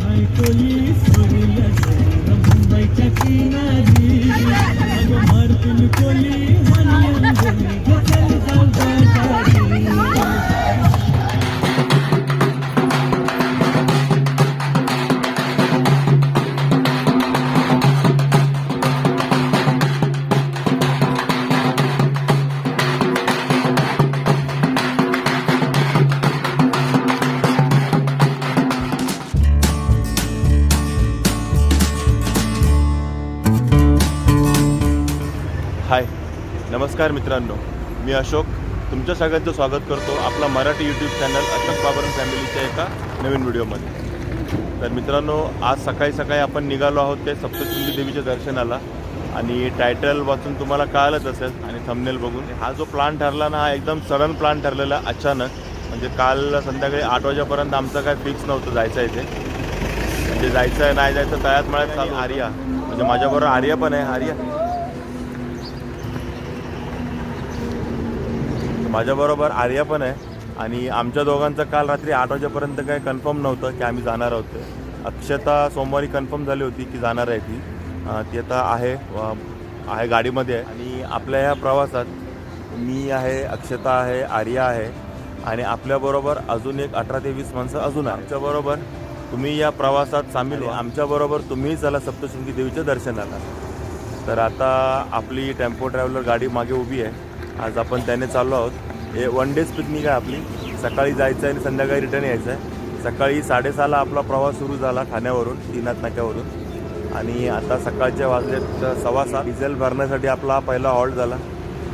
还可以。तुमच्या सगळ्यांचं स्वागत करतो आपला मराठी यूट्यूब चॅनल अशोक बाबरन फॅमिलीच्या एका नवीन व्हिडिओमध्ये. तर मित्रांनो आज सकाळी सकाळी आपण निघालो आहोत ते सप्तशृंगी देवीच्या दर्शनाला आणि टायटल वाचून तुम्हाला कळालंच असेल आणि थंबनेल बघून. हा जो प्लान ठरला ना हा एकदम सडन प्लान ठरलेला अचानक. म्हणजे काल संध्याकाळी आठ वाजेपर्यंत आमचं काय फिक्स नव्हतं जायचं आहे ते म्हणजे जायचं आहे नाही जायचं तळ्यात मळ्यात चालू आर्या. म्हणजे माझ्याबरोबर आर्या पण आहे. आर्या. माझ्याबरोबर आर्या पण आहे. आणि आमच्या दोघांचं काल रात्री आठ वाजेपर्यंत काही कन्फर्म नव्हतं की आम्ही जाणार आहोत ते. अक्षता सोमवारी कन्फर्म झाली होती की जाणार आहे ती. ती आता आहे आहे गाडीमध्ये आहे. आणि आपल्या ह्या प्रवासात मी आहे अक्षता आहे आर्या आहे. आणि आपल्याबरोबर अजून एक अठरा ते वीस माणसं अजून आहे आमच्याबरोबर तुम्ही या प्रवासात सामील व्हा. आमच्याबरोबर तुम्ही चला सप्तशृंगी देवीच्या दर्शनाला. तर आता आपली टेम्पो ट्रॅव्हलर गाडी मागे उभी आहे. आज आपण त्याने चाललो आहोत. हे वन डेज पिकनिक आहे आपली. सकाळी जायचं आहे आणि संध्याकाळी रिटर्न यायचं आहे. सकाळी साडेसहाला आपला प्रवास सुरू झाला ठाण्यावरून तीनाथ नाक्यावरून. आणि आता सकाळच्या वाजलेत सव्वा सात. डिझेल भरण्यासाठी आपला पहिला हॉल्ट झाला.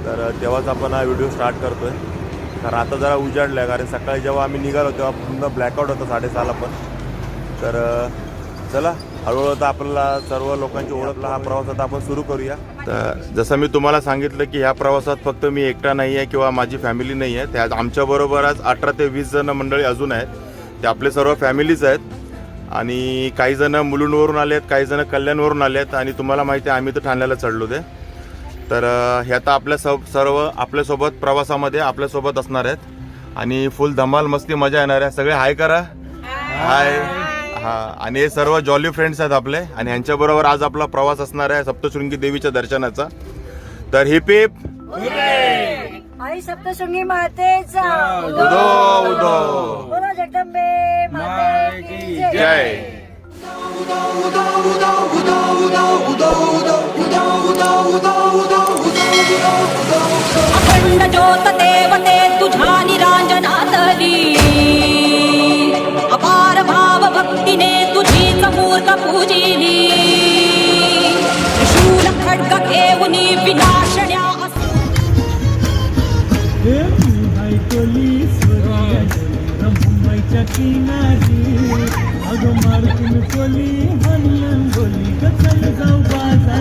तर तेव्हाच आपण हा व्हिडिओ स्टार्ट करतो आहे कारण आता जरा उजाडलं आहे कारण सकाळी जेव्हा आम्ही निघालो तेव्हा पूर्ण ब्लॅकआउट होतं साडेसहाला पण. तर चला हळूहळू आता आपल्याला सर्व लोकांची ओळखला हा प्रवास आता आपण सुरू करूया. तर जसं मी तुम्हाला सांगितलं की ह्या प्रवासात फक्त मी एकटा नाही आहे किंवा माझी फॅमिली नाही आहे त्या आमच्याबरोबर आज अठरा ते वीस जण मंडळी अजून आहेत. ते आपले सर्व फॅमिलीज आहेत. आणि काही जणं मुलुंडवरून आले आहेत काही जणं कल्याणवरून आले आहेत आणि तुम्हाला माहिती आहे आम्ही तर ठाण्याला चढलो ते. तर हे आता आपल्या सब सर्व आपल्यासोबत प्रवासामध्ये आपल्यासोबत असणार आहेत. आणि फुल धमाल मस्ती मजा येणार आहे. सगळे हाय करा. हाय. हा आणि हे सर्व जॉली फ्रेंड्स आहेत आपले. आणि ह्यांच्याबरोबर आज आपला प्रवास असणार आहे सप्तशृंगी देवीच्या दर्शनाचा. तर हिप हिप आई सप्तशृंगी मातेचा. उदो उदो. बोला जगदंबे माते की जय. अखंड ज्योत देवते तुझ्या निरांजनातली भक्तीने तुझी मूर्त पूजिली. शूल खड्ग घेऊन विनाशण्या असू. हे किनारी. अगं कोली हनियन बोली कसल जाऊ बाजार?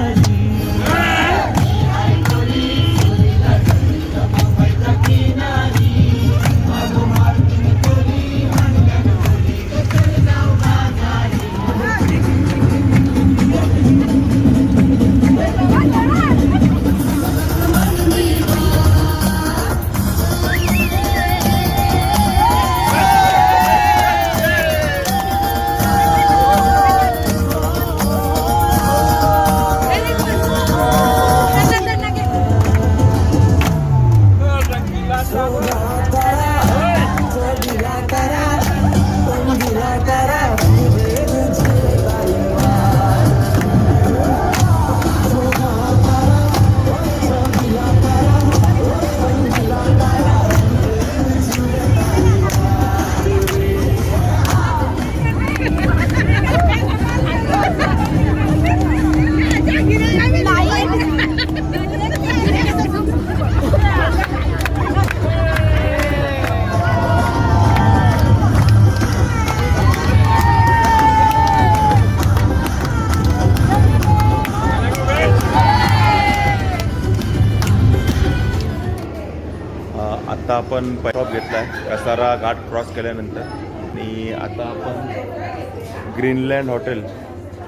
आपण स्टॉप घेतला आहे कसारा घाट क्रॉस केल्यानंतर. आणि आता आपण ग्रीनलँड हॉटेल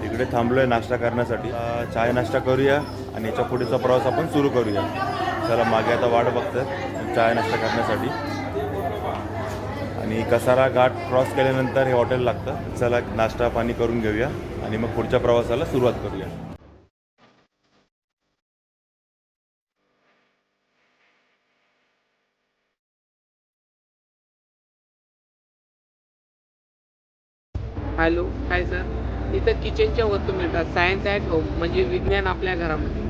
इकडे थांबलो आहे नाश्ता करण्यासाठी. चाय नाश्ता करूया आणि याच्या पुढेचा प्रवास आपण सुरू करूया. चला मागे आता वाट बघतं चाय नाश्ता करण्यासाठी. आणि कसारा घाट क्रॉस केल्यानंतर हे हॉटेल लागतं. चला नाश्ता पाणी करून घेऊया आणि मग पुढच्या प्रवासाला सुरुवात करूया. Hello hi sir. इथं किचनच्या वस्तू मिळतात. सायन्स ॲट होम म्हणजे विज्ञान आपल्या घरामध्ये.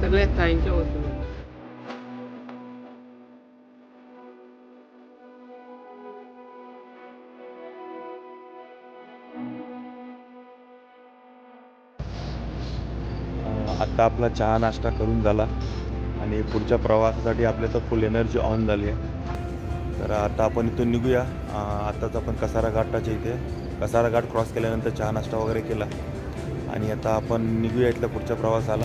सगळ्या सायन्सच्या वस्तू मिळतात. आता आपला चहा नाश्ता करून झाला. आणि पुढच्या प्रवासासाठी आपल्या तर फुल एनर्जी ऑन झाली आहे. तर आता आपण इथून निघूया. अं, आताच आपण कसारा घाटाच्या इथे कसारा घाट क्रॉस केल्यानंतर चहा नाश्ता वगैरे केला. आणि आता आपण निघूया इथल्या पुढच्या प्रवासाला.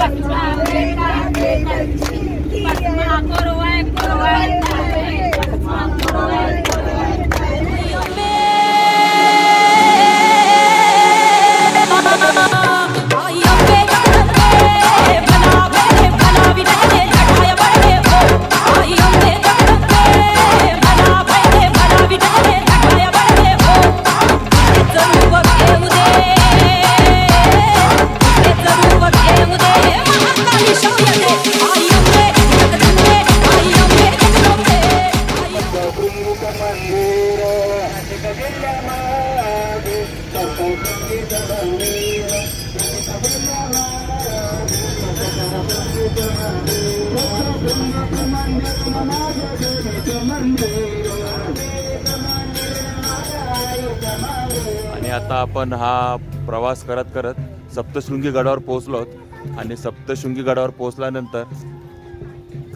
आई आपण हा प्रवास करत करत सप्तशृंगी गडावर पोहोचलो आहोत. आणि सप्तशृंगी गडावर पोहोचल्यानंतर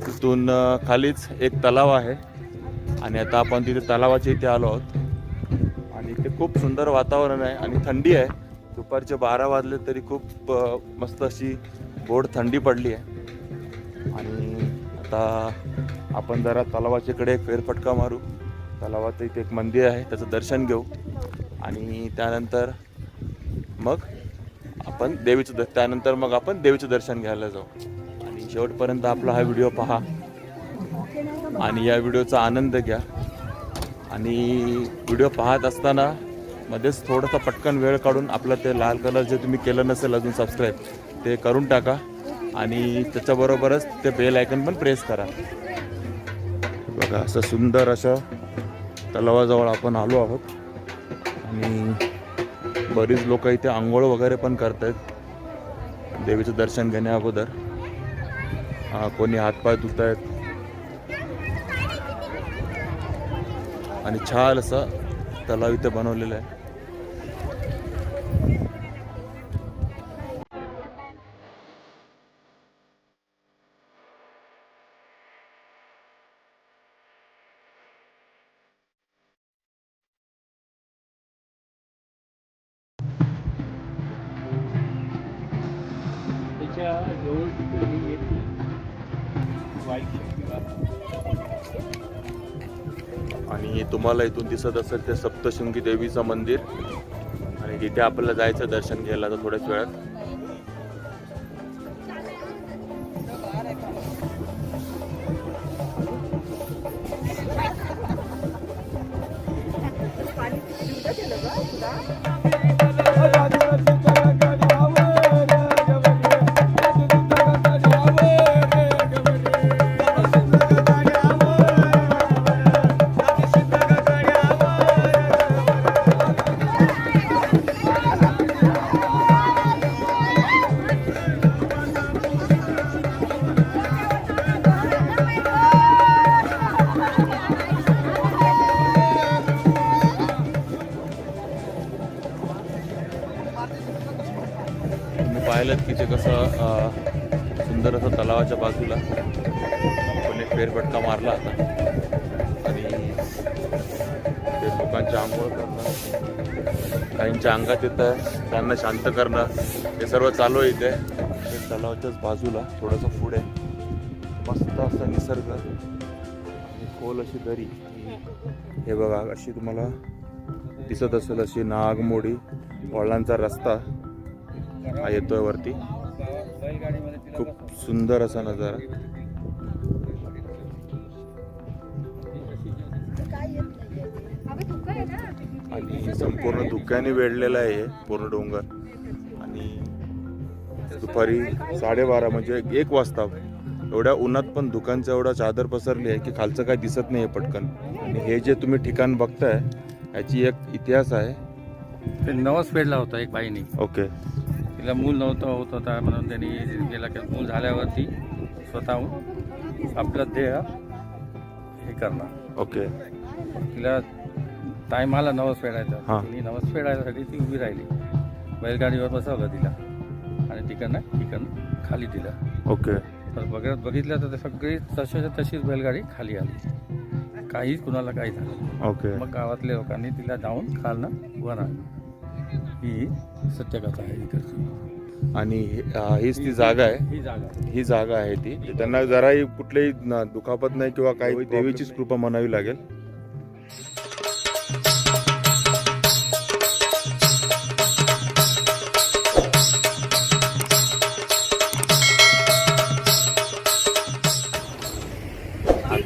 तिथून खालीच एक तलाव आहे. आणि आता आपण तिथे तलावाच्या इथे आलो आहोत. आणि इथे खूप सुंदर वातावरण आहे आणि थंडी आहे. दुपारचे बारा वाजले तरी खूप मस्त अशी गोड थंडी पडली आहे. आणि आता आपण जरा तलावाच्याकडे एक फेरफटका मारू. तलावाचं इथे एक मंदिर आहे त्याचं दर्शन घेऊ. आणि त्यानंतर मग आपण देवीचं द त्यानंतर मग आपण देवीचं दर्शन घ्यायला जाऊ. आणि शेवटपर्यंत आपला हा व्हिडिओ पहा. आणि या व्हिडिओचा आनंद घ्या. आणि व्हिडिओ पाहत असताना मध्येच थोडासा पटकन वेळ काढून आपलं ते लाल कलर जे तुम्ही केलं नसेल अजून सबस्क्राईब ते करून टाका. आणि त्याच्याबरोबरच ते बेल आयकन पण प्रेस करा. बघा असं सुंदर असं तलावाजवळ आपण आलो आहोत. आणि बरीच लोक इथे आंघोळ वगैरे पण करत आहेत देवीचं दर्शन घेण्या अगोदर. कोणी हातपाय धुत आहेत आणि छान असं तलाव इथे बनवलेलं आहे. तुम्हाला इथून दिसत असेल ते सप्तशृंगी देवीचं मंदिर. आणि तिथे आपल्याला जायचं दर्शन घ्यायला तर थोड्याच वेळात. तुम्ही त्यांना शांत करणं हे सर्व चालू आहे इथे. हे तलावाच्याच बाजूला थोडंसं पुढे. मस्त असा निसर्ग आणि खोल अशी दरी. हे बघा अशी तुम्हाला दिसत असेल अशी नागमोडी वळणांचा रस्ता हा येतोय वरती. खूप सुंदर असा नजारा. संपूर्ण धुक्याने वेढलेलं आहे हे पूर्ण डोंगर. आणि दुपारी साडेबारा म्हणजे एक वाजता एवढ्या उन्हात पण धुक्यांचं एवढा चादर पसरली आहे की खालचं काय दिसत नाही आहे पटकन. आणि हे जे तुम्ही ठिकाण बघताय याची एक इतिहास आहे. ते नवस फेडला होता एक बाईने. ओके. तिला मूल नव्हतं होत होता म्हणून त्यांनी गेला की मूल झाल्यावरती स्वतःहून आपला देह हे करणार. ओके. तिला टाईम आला नवस हा. फेडायचा तिने नवस फेडायसाठी ती उभी राहिली. बैलगाडीवर बसवलं तिला. आणि तिकडनं तिकडनं खाली दिलं. ओके. तर बघत बघितलं तर ते सगळी तशीच्या तशीच बैलगाडी खाली आली. काहीच कुणाला काही झालं ओके. मग गावातल्या लोकांनी तिला जाऊन खालनं वर आणलं. ही सत्यकथा आहे इकडची. आणि हे- हीच ती जागा आहे. ही जागा. ही जागा आहे ती. त्यांना जराही कुठलीही न- दुखापत नाही किंवा काही देवीचीच कृपा म्हणावी लागेल.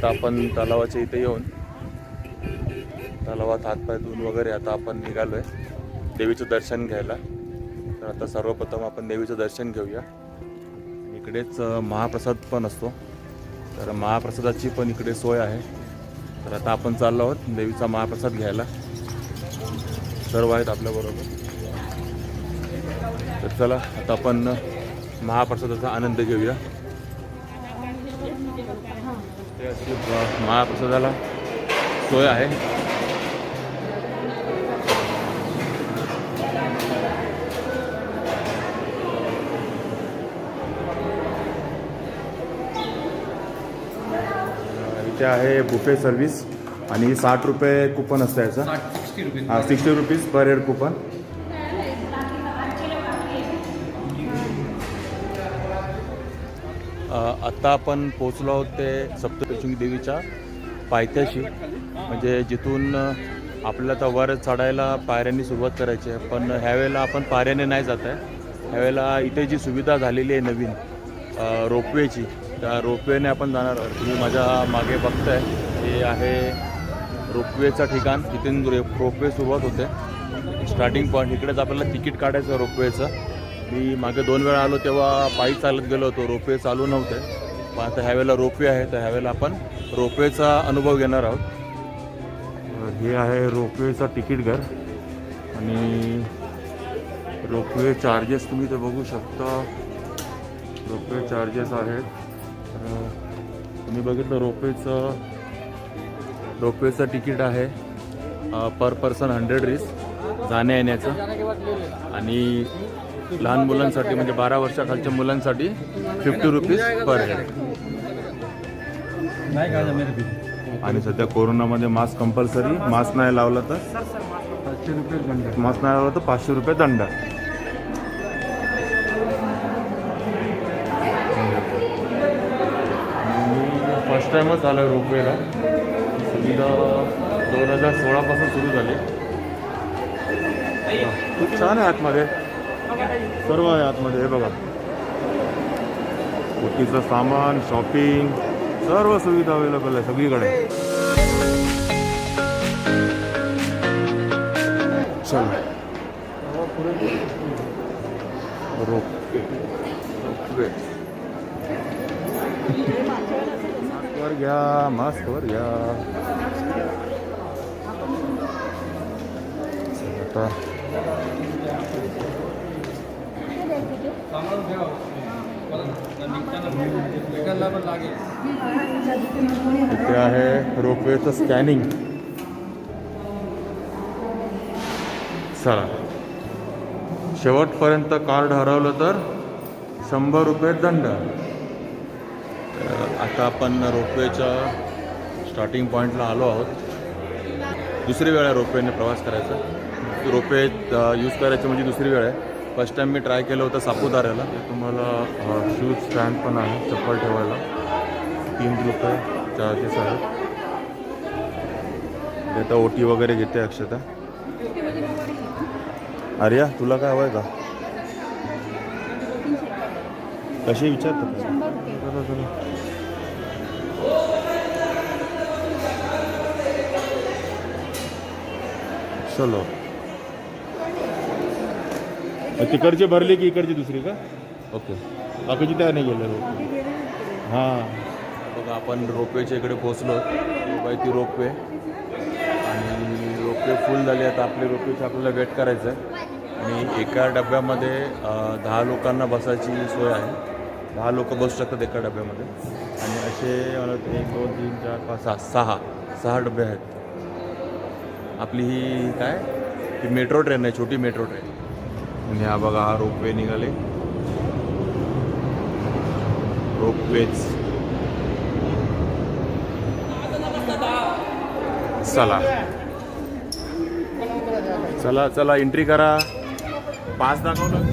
आता आपण तलावाच्या इथे येऊन तलावात हातपाय धुवून वगैरे आता आपण निघालोय देवीचं दर्शन घ्यायला. तर आता सर्वप्रथम आपण देवीचं दर्शन घेऊया. इकडेच महाप्रसाद पण असतो. तर महाप्रसादाची पण इकडे सोय आहे. तर आता आपण चाललो आहोत देवीचा महाप्रसाद घ्यायला. सर्व आहेत आपल्याबरोबर तर चला आता आपण महाप्रसादाचा आनंद घेऊया. अशी महाप्रसादाला सोय आहे. इथे आहे बुफे सर्व्हिस आणि साठ रुपये कुपन असतं याचं. हां sixty rupees per head coupon आत्ता आपण पोचलो आहोत ते सप्तशृंगी देवीच्या पायथ्याशी. म्हणजे जिथून आपल्याला आता वर चढायला पायऱ्यांनी सुरुवात करायची आहे. पण ह्यावेळेला आपण पायऱ्याने नाही जात आहे. ह्यावेळेला इथे जी सुविधा झालेली आहे नवीन रोपवेची त्या रोपवेने आपण जाणार आहोत. तुम्ही माझ्या मागे बघताय हे आहे रोपवेचं ठिकाण. तिथून रोपवे सुरुवात होते. स्टार्टिंग पॉईंट इकडेच आपल्याला तिकीट काढायचं रोपवेचं. मी मागे दोन वेळा आलो तेव्हा पायी चालत गेलो होतो. रोपवे चालू नव्हते. पण आता ह्यावेळेला रोपवे आहे तर ह्यावेळेला आपण रोपवेचा अनुभव घेणार आहोत. हे आहे रोपवेचा तिकीट घर. आणि रोपवे चार्जेस तुम्ही ते बघू शकता. रोपवे चार्जेस आहेत. तुम्ही बघितलं रोपवेचं रोपवेचं तिकीट आहे पर पर्सन हंड्रेड रिस जाण्या येण्याचं आणि लहान मुलांसाठी म्हणजे बारा वर्षाखालच्या मुलांसाठी फिफ्टी रुपीज पर हेड आणि सध्या कोरोनामध्ये मास्क कंपल्सरी मास्क नाही लावला तर? पाचशे रुपये दंड. मास्क नाही लावला तर पाचशे रुपये दंड. फर्स्ट टाइमच आलो रोपवेला सुविधा दोन हजार सोळापासून सुरू झाली. खूप छान आहे आतमध्ये. सर्व आहे आतमध्ये हे बघा. कुठीचं सामान शॉपिंग सर्व सुविधा अवेलेबल आहे सगळीकडे. चला. रोपवे. रोपवे. मास्कवर घ्या मास्कवर घ्या चला आता पण लागेल इथे आहे रोपवेचं स्कॅनिंग चला. शेवटपर्यंत कार्ड हरवलं तर शंभर रुपये दंड. आता आपण रोपवेच्या स्टार्टिंग पॉईंटला आलो आहोत. दुसरी वेळ आहे रोपवेने प्रवास करायचा. रोपवे यूज करायची म्हणजे दुसरी वेळ आहे. फर्स्ट टाईम मी ट्राय केलं होतं सापुताऱ्याला. तुम्हाला शूज स्टँड पण आहे चप्पल ठेवायला. तीन रुपये चार्जेस आहेत. ते आता ओटी वगैरे घेते अक्षता. अरे तुला काय हवं आहे का कशी विचारतो चलो. तिकडची भरली की इकडची दुसरी का? ओके. बाकीची त्या नाही गेलं. हां. बघा आपण रोपवेच्या इकडे पोचलो आहे ती रोपवे. आणि रोपवे फुल झाली. आता आपली रोपवेची आपल्याला वेट करायचं आहे आणि एका डब्यामध्ये दहा लोकांना बसायची सोय आहे. दहा लोक बसू शकतात एका डब्यामध्ये. आणि असे मला एक दोन तीन चार पाच सहा सहा सहा डबे आहेत. आपली ही काय? ती मेट्रो ट्रेन आहे छोटी मेट्रो ट्रेन आणि हा बघा हा रोपवे निघाले. रोपवेच चला. चला चला एंट्री करा. पाच दाखवलं.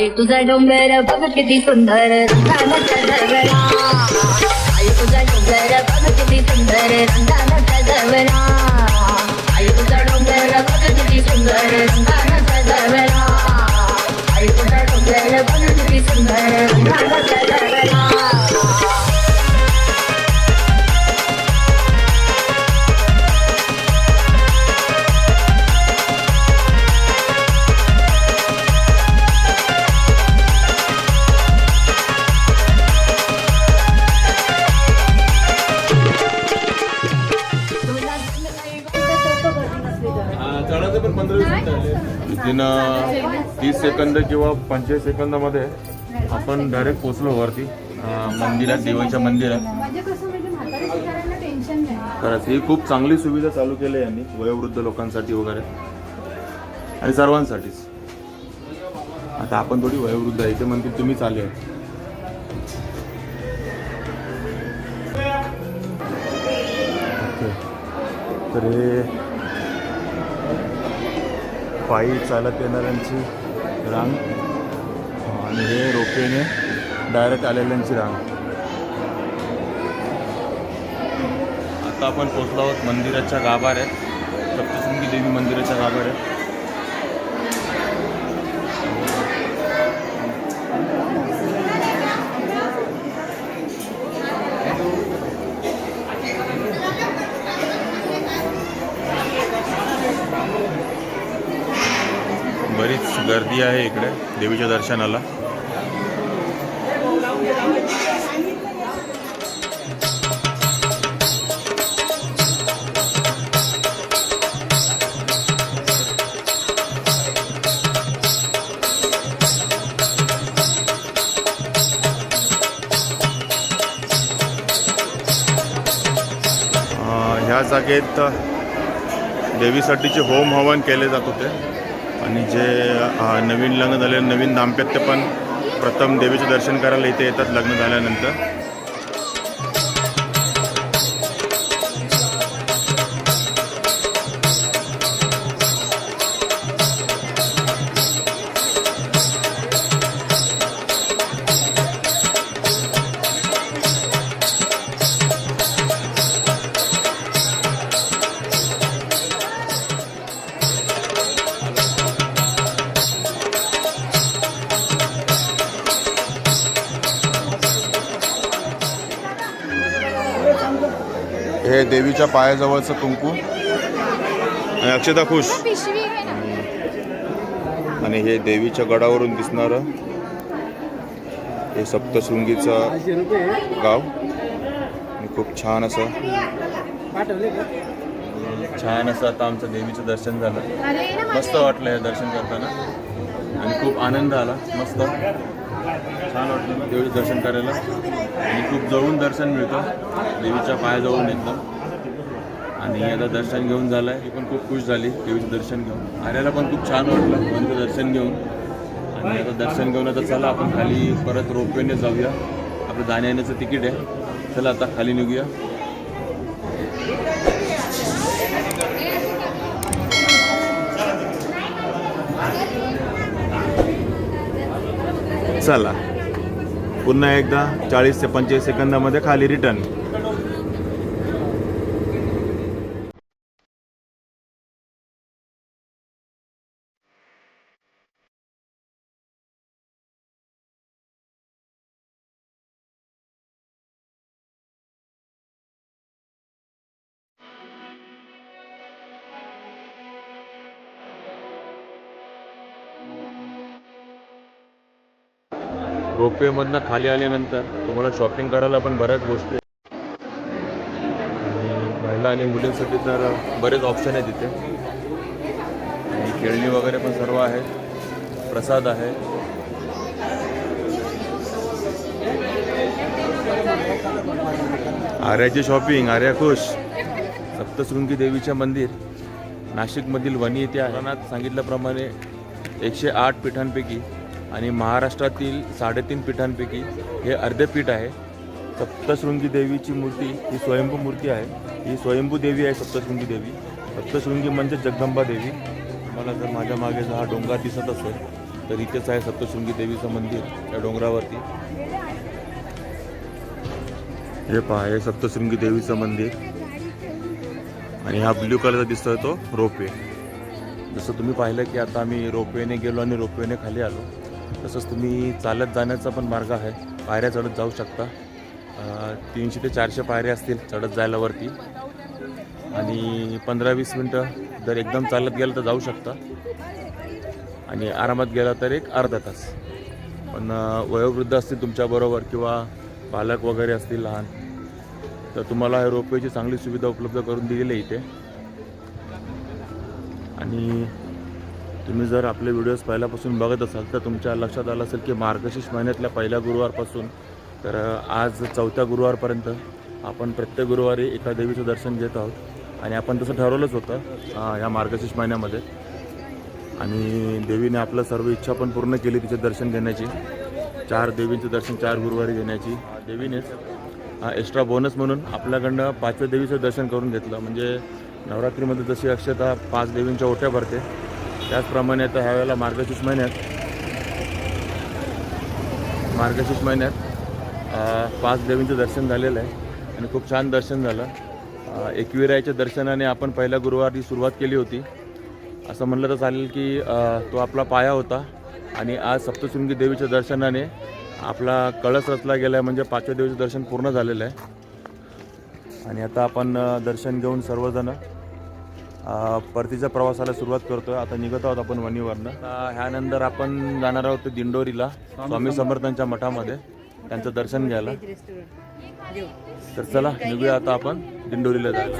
आई तुझा डोंगर बघ किती सुंदर. रंगाचा दरवळा आई तुझा डोंगर बघ किती सुंदर. रंगाचा दरवळा आई तुझा डोंगर बघ किती सुंदर. रंगा तेव्हा पंचवीस सेकंदामध्ये आपण डायरेक्ट पोचलो वरती. मंदिरात देवाच्या मंदिरात. खरंच ही खूप चांगली सुविधा चालू केली आहे यांनी वयोवृद्ध लोकांसाठी वगैरे. आणि सर्वांसाठीच. आता आपण थोडी वयोवृद्ध आहे ते म्हणतील तुम्ही आले ओके. तर हे पायी चालत येणाऱ्यांची रांग. आणि हे रोपेने डायरेक्ट आलेल्यांची रांग. आता आपण पोचलो आहोत मंदिराच्या गाभाऱ्यात. सप्तशृंगी देवी मंदिराच्या गाभाऱ्यात बरीच गर्दी आहे इकडे देवीच्या दर्शनाला. ह्या जागेत देवीसाठीचे होम हवन केले जात होते. आणि जे नवीन लग्न झाले नवीन दाम्पत्य पण प्रथम देवीचे दर्शन करायला इथे येतात लग्न झाल्यानंतर. हे देवीच्या पायाजवळचं कुंकू. आणि अक्षता खुश. आणि हे देवीच्या गडावरून दिसणारं हे सप्तशृंगीचं गाव. खूप छान असं. छान असं आता आमचं देवीचं दर्शन झालं. मस्त वाटलं हे दर्शन करताना. आणि खूप आनंद आला. मस्त. छान वाटलं देवीचं दर्शन करायला. आणि खूप जवळून दर्शन मिळतं. देवीच्या पायाजवळून एकदम. आणि आता दर्शन घेऊन झालं आहे ती पण खूप खुश झाली देवीचं दर्शन घेऊन. आर्याला पण खूप छान वाटलं देवीचं दर्शन घेऊन. आणि आता दर्शन घेऊन आता चला आपण खाली परत रोपवेने जाऊया. आपलं जाण्यायेण्याचं तिकीट आहे. चला आता खाली निघूया. चला. पुन्हा एकदा चाळीस ते पंचेचाळीस सेकंदामध्ये खाली रिटर्न रोपवेमधनं खाली आल्यानंतर तुम्हाला शॉपिंग करायला पण बऱ्याच गोष्टी आणि महिला आणि मुलींसाठी तर बरेच ऑप्शन आहेत तिथे आणि खेळणी वगैरे पण सर्व आहे प्रसाद आहे. आर्याची शॉपिंग आर्या खुश. सप्तशृंगी देवीचे मंदिर. नाशिकमधील वणी येथे सांगितल्याप्रमाणे एकशे आठ पीठांपैकी आणि महाराष्ट्रातील साडेतीन पीठांपैकी हे अर्धे पीठ आहे. सप्तशृंगी देवीची मूर्ती ही स्वयंभू मूर्ती आहे. ही स्वयंभू देवी आहे सप्तशृंगी देवी. सप्तशृंगी म्हणजे जगदंबा देवी. मला जर माझ्या मागे जर हा डोंगर दिसत असेल तर इथेच आहे सप्तशृंगी देवीचं मंदिर या डोंगरावरती. हे पहा हे सप्तशृंगी देवीचं मंदिर. आणि हा ब्ल्यू कलरचा दिसतोय तो रोपवे. जसं तुम्ही पाहिलं की आता आम्ही रोपवेने गेलो आणि रोपवेने खाली आलो. तसंच तुम्ही चालत जाण्याचा पण मार्ग आहे. पायऱ्या चढत जाऊ शकता. तीनशे ते चारशे पायऱ्या असतील चढत जायला वरती आणि पंधरा वीस मिनटं जर एकदम चालत गेलं तर जाऊ शकता. आणि आरामात गेला तर एक अर्धा तास. पण वयोवृद्ध असतील तुमच्याबरोबर किंवा पालक वगैरे असतील लहान तर तुम्हाला हे रोपवेची चांगली सुविधा उपलब्ध करून दिलेली आहे इथे. आणि तुम्ही जर आपले व्हिडिओज पहिल्यापासून बघत असाल तर तुमच्या लक्षात आलं असेल की मार्गशीर्ष महिन्यातल्या पहिल्या गुरुवारपासून तर आज चौथ्या गुरुवारपर्यंत आपण प्रत्येक गुरुवारी एका देवीचं दर्शन घेत आहोत. आणि आपण तसं ठरवलंच होतं अं, ह्या मार्गशीर्ष महिन्यामध्ये. आणि देवीने आपलं सर्व इच्छा पण पूर्ण केली तिचे दर्शन घेण्याची. चार देवींचं दर्शन चार गुरुवारी घेण्याची. देवीनेच हा एक्स्ट्रा बोनस म्हणून आपल्याकडनं पाचव्या देवीचं दर्शन करून घेतलं. म्हणजे नवरात्रीमध्ये जशी अक्षता पाच देवींच्या ओट्या भरते त्याचप्रमाणे आता ह्यावेळेला मार्गशीर्ष महिन्यात मार्गशीर्ष महिन्यात पाच देवींचं दर्शन झालेलं आहे आणि खूप छान दर्शन झालं. एकविरायच्या दर्शनाने आपण पहिल्या गुरुवारी सुरुवात केली होती. असं म्हणलं तर चालेल की तो आपला पाया होता आणि आज सप्तशृंगी देवीच्या दर्शनाने आपला कळस रचला गेला आहे म्हणजे पाचव्या देवीचं दर्शन पूर्ण झालेलं आहे. आणि आता आपण दर्शन घेऊन सर्वजणं परतीच्या प्रवासाला सुरुवात करतोय. आता निघत आहोत आपण वणीवरनं. आता ह्यानंतर आपण जाणार आहोत दिंडोरीला स्वामी समर्थांच्या मठामध्ये. त्यांचं दर्शन घ्यायला. तर चला निघूया आता आपण दिंडोरीला जायला.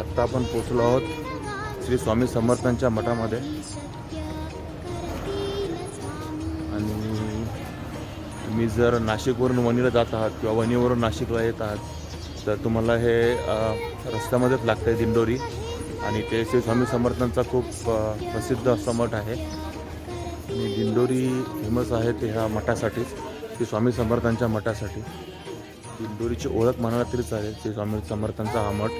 आत्ता आपण पोचलो आहोत श्री स्वामी समर्थांच्या मठामध्ये. आणि तुम्ही जर नाशिकवरून वणीला जात आहात किंवा वणीवरून नाशिकला येत आहात तर तुम्हाला हे रस्त्यामध्येच लागतं आहे दिंडोरी. आणि ते श्री स्वामी समर्थांचा खूप प्रसिद्ध असा मठ आहे. आणि दिंडोरी फेमस आहे ते ह्या मठासाठीच श्री स्वामी समर्थांच्या मठासाठी. दिंडोरीची ओळख म्हणाला तरी चालेल श्री स्वामी समर्थांचा हा मठ.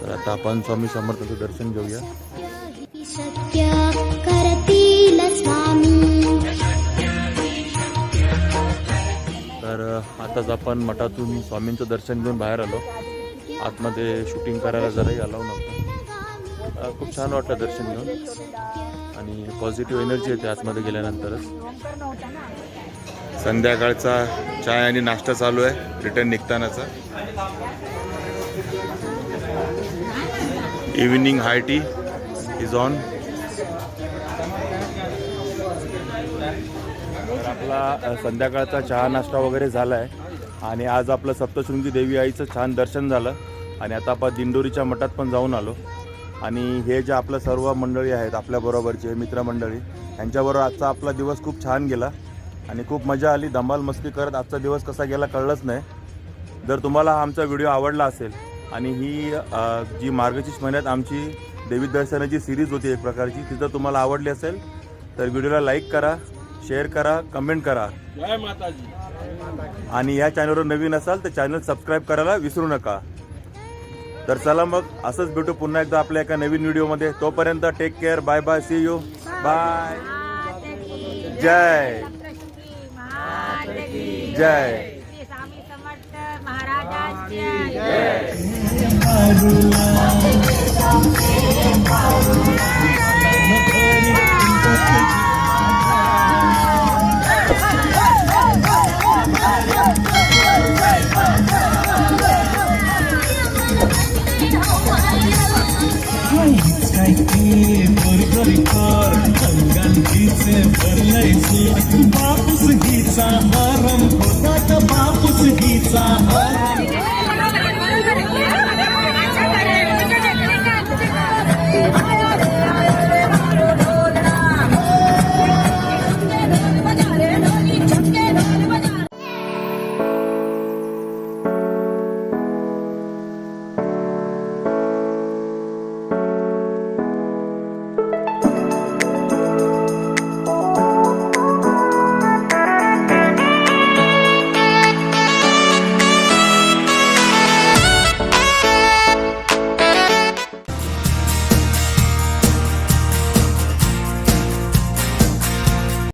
तर आता आपण स्वामी समर्थांचं दर्शन घेऊया. स्वामी. तर आताच आपण मठातून स्वामींचं दर्शन घेऊन बाहेर आलो. आतमध्ये शूटिंग करायला जराही अलाव नव्हतं. खूप छान वाटलं दर्शन घेऊन. आणि पॉझिटिव्ह एनर्जी येते आतमध्ये गेल्यानंतरच. संध्याकाळचा चाय आणि नाश्ता चालू आहे return निघतानाचा. Evening high tea is on तर आपला संध्याकाळचा चहा नाश्ता वगैरे झाला आहे आणि आज आपलं सप्तशृंगी देवी आईचं छान दर्शन झालं. आणि आता आपण दिंडोरीच्या मठात पण जाऊन आलो. आणि हे जे आपलं सर्व मंडळी आहेत आपल्याबरोबरचे मित्रमंडळी यांच्याबरोबर आजचा आपला दिवस खूप छान गेला. आणि खूप मजा आली. धमाल मस्ती करत आजचा दिवस कसा गेला कळलंच नाही. जर तुम्हाला हा आमचा व्हिडिओ आवडला असेल आणि ही जी मार्गशीर्ष महिन्यात आमची देवी दर्शनाची सिरीज होती एक प्रकारची ती जर तुम्हाला आवडली असेल तर व्हिडिओला लाईक करा. शेअर करा कमेंट करा. जय माताजी. आणि या चॅनलवर नवीन असाल तर चॅनल सबस्क्राईब करायला विसरू नका. तर चला मग असंच भेटू पुन्हा एकदा आपल्या एका नवीन व्हिडिओमध्ये. तोपर्यंत take care bye bye see you bye जय. जय. स्वामी